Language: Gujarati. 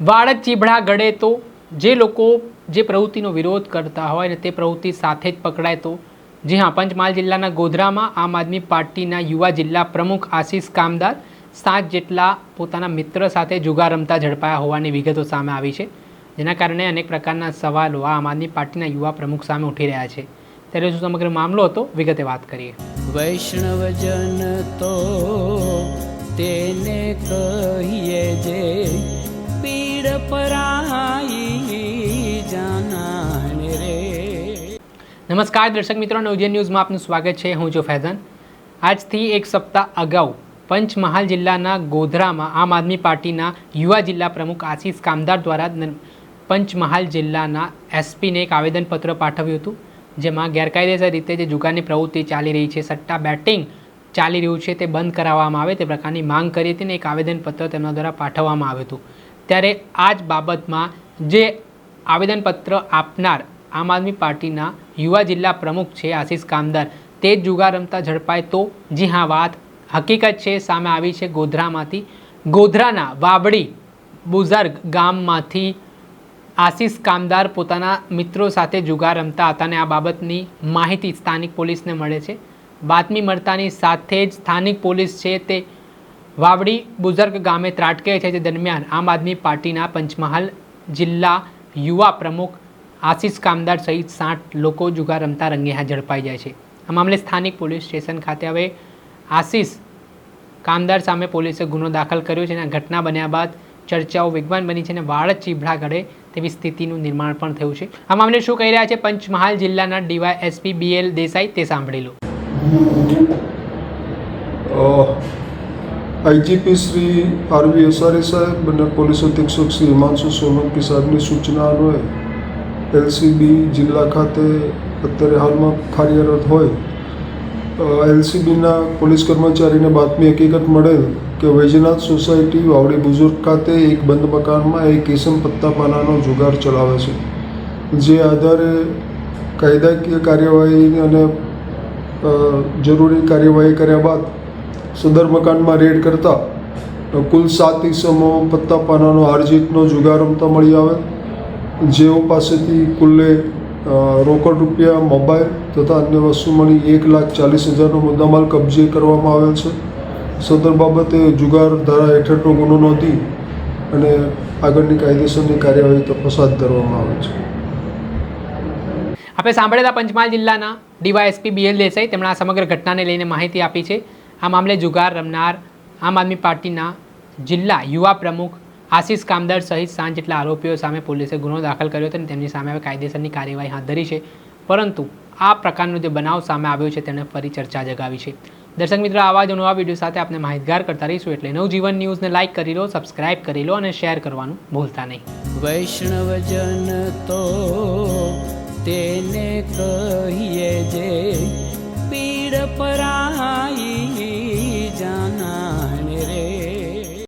વાળદ ચીભડા ગળે તો, જે લોકો જે પ્રવૃત્તિનો વિરોધ કરતા હોય ને તે પ્રવૃત્તિ સાથે જ પકડાય તો? જી હા, પંચમહાલ જિલ્લાના ગોધરામાં આમ આદમી પાર્ટીના યુવા જિલ્લા પ્રમુખ આશીષ કામદાર સાત જેટલા પોતાના મિત્ર સાથે જુગાર રમતા ઝડપાયા હોવાની વિગતો સામે આવી છે, જેના કારણે અનેક પ્રકારના સવાલો આમ આદમી પાર્ટીના યુવા પ્રમુખ સામે ઉઠી રહ્યા છે. ત્યારે શું સમગ્ર મામલો હતો, વિગતે વાત કરીએ. વૈષ્ણવજન તો તેને કહીએ જે પરાઈ જાનાને રે. નમસ્કાર દર્શક મિત્રો નવજન ન્યૂઝમાં આપનું સ્વાગત છે. હું છું ફૈઝાન. આજથી એક સપ્તાહ અગાઉ પંચમહાલ જિલ્લાના ગોધરામાં આમ આદમી પાર્ટીના યુવા જિલ્લા પ્રમુખ આશીષ કામદાર દ્વારા પંચમહાલ જિલ્લાના એસપીને એક આવેદનપત્ર પાઠવ્યું હતું, જેમાં ગેરકાયદેસર રીતે જે જુગારની પ્રવૃત્તિ ચાલી રહી છે, સટ્ટા બેટિંગ ચાલી રહ્યું છે, તે બંધ કરાવવામાં આવે, તે પ્રકારની માંગ કરી હતી ને એક આવેદનપત્ર તેમના દ્વારા પાઠવવામાં આવ્યું હતું. ત્યારે આ જ બાબતમાં જે આવેદનપત્ર આપનાર આમ આદમી પાર્ટીના યુવા જિલ્લા પ્રમુખ છે આશિષ કામદાર, તે જ જુગાર રમતા ઝડપાય તો? જી હા, વાત હકીકત છે, સામે આવી છે ગોધરામાંથી. ગોધરાના વાવડી બુઝર્ગ ગામમાંથી આશિષ કામદાર પોતાના મિત્રો સાથે જુગાર રમતા હતા અને આ બાબતની માહિતી સ્થાનિક પોલીસને મળે છે. બાતમી મળતાની સાથે જ સ્થાનિક પોલીસ છે તે વાવડી બુઝર્ગ ગામે ત્રાટકે છે. તે દરમિયાન આમ આદમી પાર્ટીના પંચમહાલ જિલ્લા યુવા પ્રમુખ આશીષ કામદાર સહિત સાઠ લોકો જુગાર રમતા રંગે હાથ ઝડપાઈ જાય છે. આ મામલે સ્થાનિક પોલીસ સ્ટેશન ખાતે હવે આશીષ કામદાર સામે પોલીસે ગુનો દાખલ કર્યો છે અને ઘટના બન્યા બાદ ચર્ચાઓ વેગવાન બની છે અને વાળ જ ચીભડા ગળે તેવી સ્થિતિનું નિર્માણ પણ થયું છે. આ મામલે શું કહી રહ્યા છે? પંચમહાલ જિલ્લાના ડીવાય એસપી બીએલ દેસાઈ તે સાંભળી લો. આઈજીપી શ્રી આરવી અસારી સાહેબ અને પોલીસ અધિક્ષક શ્રી હિમાંશુ સોલંકી સાહેબની સૂચના અન્વયે એલસીબી જિલ્લા ખાતે અત્યારે હાલમાં કાર્યરત હોય. એલસીબીના પોલીસ કર્મચારીને બાતમી હકીકત મળેલ કે વૈજનાથ સોસાયટી વાવડી બુઝુર્ગ ખાતે એક બંધ મકાનમાં એક કિસમ પત્તા પાનાનો જુગાર ચલાવે છે. જે આધારે કાયદાકીય કાર્યવાહી અને જરૂરી કાર્યવાહી કર્યા બાદ સદર મકાનમાં રેડ કરતા કુલ સાત ઈસમો પત્તા પાનાનો હારજીતનો જુગાર રમતા મળી આવે. જેઓ પાસેથી કુલ્લે રોકડ રૂપિયા, મોબાઈલ તથા અન્ય વસ્તુ મળી એક લાખ ચાલીસ હજારનો મુદ્દામાલ કબજે કરવામાં આવેલ છે. સદર બાબતે જુગાર ધારા હેઠળનો ગુનો નોંધી અને આગળની કાયદેસરની કાર્યવાહી તપાસ હાથ ધરવામાં આવે છે. આપણે સાંભળેલા પંચમહાલ જિલ્લાના ડીવાયએસપી બીએલ દેસાઈ તેમણે આ સમગ્ર ઘટનાને લઈને માહિતી આપી છે. આ મામલે જુગાર રમનાર આમ આદમી પાર્ટીના જિલ્લા યુવા પ્રમુખ આશીષ કામદાર સહિત સાત જેટલા આરોપીઓ સામે પોલીસે ગુનો દાખલ કર્યો હતો અને તેમની સામે હવે કાયદેસરની કાર્યવાહી હાથ ધરી છે. પરંતુ આ પ્રકારનો જે બનાવ સામે આવ્યો છે તેણે ફરી ચર્ચા જગાવી છે. દર્શક મિત્રો, આવા જ નવા વીડિયો સાથે આપણે માહિતગાર કરતા રહીશું એટલે નવજીવન ન્યૂઝને લાઇક કરી લો, સબસ્ક્રાઇબ કરી લો અને શેર કરવાનું ભૂલતા નહીં. વૈષ્ણવજન તો તેને કહીએ જે પીડ પરાઈ